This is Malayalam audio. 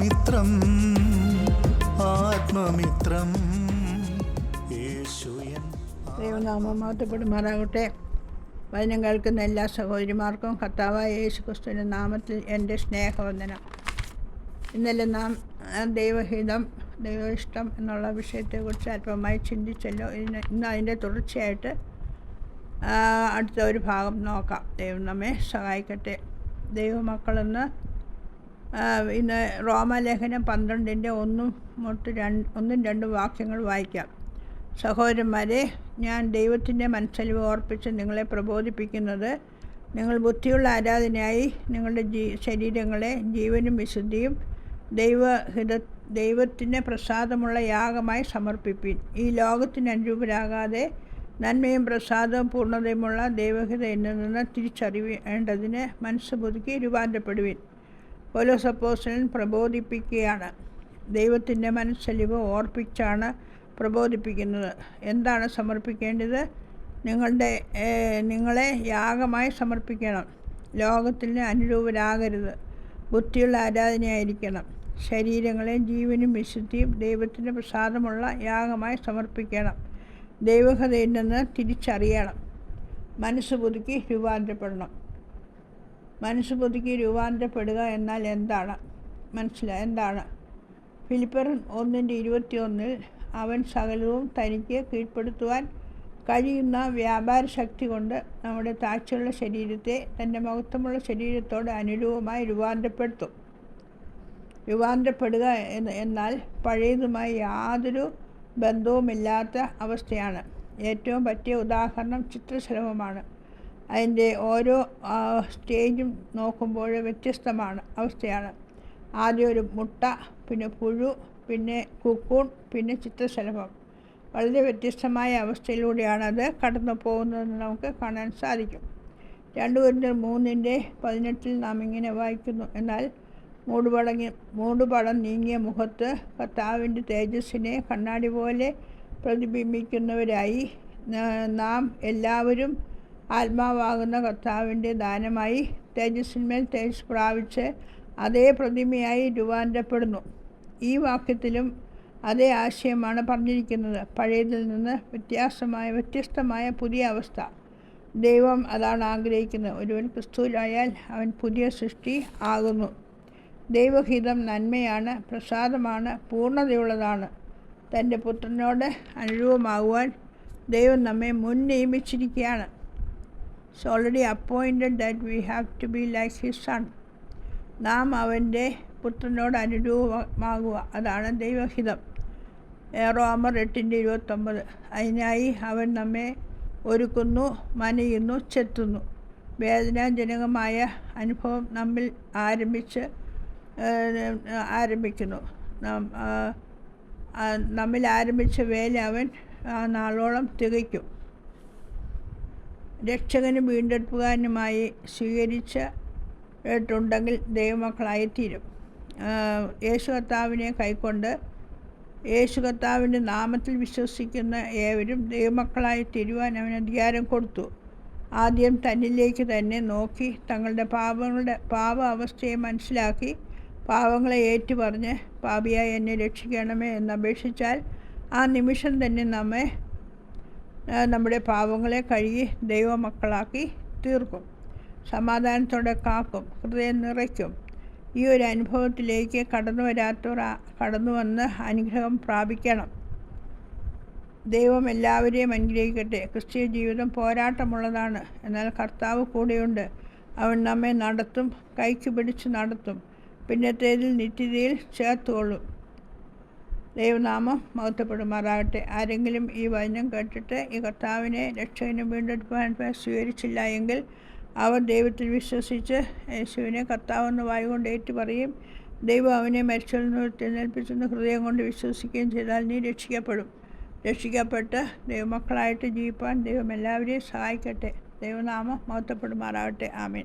ആത്മമിത്രം ആത്മമിത്രം. ദൈവനാമം മാറ്റപ്പെടുമാറാകട്ടെ. വചനം കേൾക്കുന്ന എല്ലാ സഹോദരിമാർക്കും കർത്താവായ യേശു ക്രിസ്തുവിന്റെ നാമത്തിൽ എന്റെ സ്നേഹവന്ദനം. ഇന്നലെ നാം ദൈവഹിതം ദൈവഇഷ്ടം എന്നുള്ള വിഷയത്തെക്കുറിച്ച് അല്പമായി ചിന്തിച്ചല്ലോ. ഇന്ന് ഇന്ന് അതിന്റെ തുടർച്ചയായിട്ട് അടുത്ത ഒരു ഭാഗം നോക്കാം. ദൈവം നമ്മെ സഹായിക്കട്ടെ. ദൈവമക്കളെന്ന് ആ, റോമലേഖനം പന്ത്രണ്ടിന്റെ ഒന്നും മൊട്ട് രണ്ട് ഒന്നും രണ്ടും വാക്യങ്ങൾ വായിക്കാം. സഹോദരന്മാരെ ഞാൻ ദൈവത്തിന്റെ മനസ്സലിവ് ഓർപ്പിച്ച് നിങ്ങളെ പ്രബോധിപ്പിക്കുന്നത് നിങ്ങൾ ബുദ്ധിയുള്ള ആരാധനയായി നിങ്ങളുടെ ജീ ശരീരങ്ങളെ ജീവനും വിശുദ്ധിയും ദൈവഹിത ദൈവത്തിന് പ്രസാദമുള്ള യാഗമായി സമർപ്പിപ്പിൻ. ഈ ലോകത്തിന് അനുരൂപരാകാതെ നന്മയും പ്രസാദവും പൂർണതയുമുള്ള ദൈവഹിത എന്നിൽ നിന്ന് തിരിച്ചറിവേണ്ടതിന് മനസ്സ് പുതുക്കി രൂപാന്തരപ്പെടുവിൻ. പോലോസപ്പോസലൻ പ്രബോധിപ്പിക്കുകയാണ്. ദൈവത്തിന്റെ മനസ്സലിവ് ഓർപ്പിച്ചാണ് പ്രബോധിപ്പിക്കുന്നത്. എന്താണ് സമർപ്പിക്കേണ്ടത്? നിങ്ങളുടെ നിങ്ങളെ യാഗമായി സമർപ്പിക്കണം. ലോകത്തിന് അനുരൂപരാകരുത്. ബുദ്ധിയുള്ള ആരാധനയായിരിക്കണം. ശരീരങ്ങളെ ജീവനും വിശുദ്ധിയും ദൈവത്തിന്റെ പ്രസാദമുള്ള യാഗമായി സമർപ്പിക്കണം. ദൈവകഥയിൽ നിന്ന് തിരിച്ചറിയണം. മനസ്സ് പുതുക്കി രൂപാന്തരപ്പെടണം. മനസ്സ് പുതുക്കി രൂപാന്തരപ്പെടുക എന്നാൽ എന്താണ്? മനസ്സിലായി? എന്താണ്? ഫിലിപ്പർ ഒന്നിന്റെ ഇരുപത്തിയൊന്നിൽ അവൻ സകലവും തനിക്ക് കീഴ്പ്പെടുത്തുവാൻ കഴിയുന്ന വ്യാപാര ശക്തി കൊണ്ട് നമ്മുടെ താഴ്ചയുള്ള ശരീരത്തെ തന്റെ മഹത്വമുള്ള ശരീരത്തോട് അനുരൂപമായി രൂപാന്തരപ്പെടുത്തും. രൂപാന്തരപ്പെടുക എന്ന് എന്നാൽ പഴയതുമായി യാതൊരു ബന്ധവുമില്ലാത്ത അവസ്ഥയാണ്. ഏറ്റവും പറ്റിയ ഉദാഹരണം ചിത്രശലഭമാണ്. അതിന്റെ ഓരോ സ്റ്റേജും നോക്കുമ്പോൾ വ്യത്യസ്തമാണ് അവസ്ഥയാണ്. ആദ്യം ഒരു മുട്ട പിന്നെ പുഴു പിന്നെ കുക്കൂൺ പിന്നെ ചിത്രശലഭം. വളരെ വ്യത്യസ്തമായ അവസ്ഥയിലൂടെയാണ് അത് കടന്നു പോകുന്നതെന്ന് നമുക്ക് കാണാൻ സാധിക്കും. രണ്ട് കുരിന്തർ മൂന്നിന്റെ പതിനെട്ടിൽ നാം ഇങ്ങനെ വായിക്കുന്നു. എന്നാൽ മൂടുപടങ്ങി മൂടുപടം നീങ്ങിയ മുഖത്ത് കർത്താവിന്റെ തേജസ്സിനെ കണ്ണാടി പോലെ പ്രതിബിംബിക്കുന്നവരായി നാം എല്ലാവരും ആത്മാവാകുന്ന കർത്താവിന്റെ ദാനമായി തേജസ്സിന്മേൽ തേജസ് പ്രാപിച്ച് അതേ പ്രതിമയായി രൂപാന്തരപ്പെടുന്നു. ഈ വാക്യത്തിലും അതേ ആശയമാണ് പറഞ്ഞിരിക്കുന്നത്. പഴയതിൽ നിന്ന് വ്യത്യാസമായ വ്യത്യസ്തമായ പുതിയ അവസ്ഥ. ദൈവം അതാണ് ആഗ്രഹിക്കുന്നത്. ഒരുവൻ ക്രിസ്തുവിലായാൽ അവൻ പുതിയ സൃഷ്ടി ആകുന്നു. ദൈവഹിതം നന്മയാണ് പ്രസാദമാണ് പൂർണതയുള്ളതാണ്. തന്റെ പുത്രനോട് അനുരൂപമാകുവാൻ ദൈവം നമ്മെ മുൻ നിയമിച്ചിരിക്കുകയാണ്. It's already appointed that we have to be like his son നാം അവന്റെ പുത്രനോട് അനുരൂപമാകുക. അതാണ് ദൈവഹിതം. റോമർ എട്ടിന്റെ ഇരുപത്തൊമ്പത്. അതിനായി അവൻ നമ്മെ ഒരുക്കുന്നു മനയുന്നു ചെത്തുന്നു. വേദനാജനകമായ അനുഭവം നമ്മിൽ ആരംഭിച്ച് ആരംഭിക്കുന്നു. നമ്മിൽ ആരംഭിച്ച വേല അവൻ നാളോളം തികയ്ക്കും. രക്ഷകനും വീണ്ടെടുപ്പുകാരനുമായി സ്വീകരിച്ചിട്ടുണ്ടെങ്കിൽ ദൈവമക്കളായിത്തീരും. യേശു കർത്താവിനെ കൈക്കൊണ്ട് യേശു കർത്താവിന്റെ നാമത്തിൽ വിശ്വസിക്കുന്ന ഏവരും ദൈവമക്കളായി തീരുവാൻ അവൻ അധികാരം കൊടുത്തു. ആദ്യം തന്നിലേക്ക് തന്നെ നോക്കി തങ്ങളുടെ പാപങ്ങളുടെ പാപ അവസ്ഥയെ മനസ്സിലാക്കി പാവങ്ങളെ ഏറ്റുപറഞ്ഞ് പാപിയായി എന്നെ രക്ഷിക്കണമേ എന്ന് അപേക്ഷിച്ചാൽ ആ നിമിഷം തന്നെ നമ്മെ നമ്മുടെ പാവങ്ങളെ കഴുകി ദൈവമക്കളാക്കി തീർക്കും. സമാധാനത്തോടെ കാക്കും ഹൃദയം നിറയ്ക്കും. ഈ ഒരു അനുഭവത്തിലേക്ക് കടന്നു വരാത്തവർ കടന്നു വന്ന് അനുഗ്രഹം പ്രാപിക്കണം. ദൈവം എല്ലാവരെയും അനുഗ്രഹിക്കട്ടെ. ക്രിസ്തീയ ജീവിതം പോരാട്ടമുള്ളതാണ്. എന്നാൽ കർത്താവ് കൂടെയുണ്ട്. അവൻ നമ്മെ നടത്തും കൈക്ക് പിടിച്ച് നടത്തും. പിന്നത്തേതിൽ നിത്യതയിൽ ചേർത്തുകൊള്ളും. ദൈവനാമം മഹത്വപ്പെടുമാറാകട്ടെ. ആരെങ്കിലും ഈ വചനം കേട്ടിട്ട് ഈ കർത്താവിനെ രക്ഷകനും വീണ്ടെടുപ്പാൻ സ്വീകരിച്ചില്ല എങ്കിൽ അവർ ദൈവത്തിൽ വിശ്വസിച്ച് യേശുവിനെ കർത്താവെന്ന് വായുകൊണ്ട് ഏറ്റു പറയും ദൈവം അവനെ മരിച്ചു തിരഞ്ഞെടുപ്പിച്ചെന്ന് ഹൃദയം കൊണ്ട് വിശ്വസിക്കുകയും ചെയ്താൽ നീ രക്ഷിക്കപ്പെടും. രക്ഷിക്കപ്പെട്ട് ദൈവമക്കളായിട്ട് ജീവിപ്പാൻ ദൈവം എല്ലാവരെയും സഹായിക്കട്ടെ. ദൈവനാമം മഹത്വപ്പെടുമാറാകട്ടെ. ആമേൻ.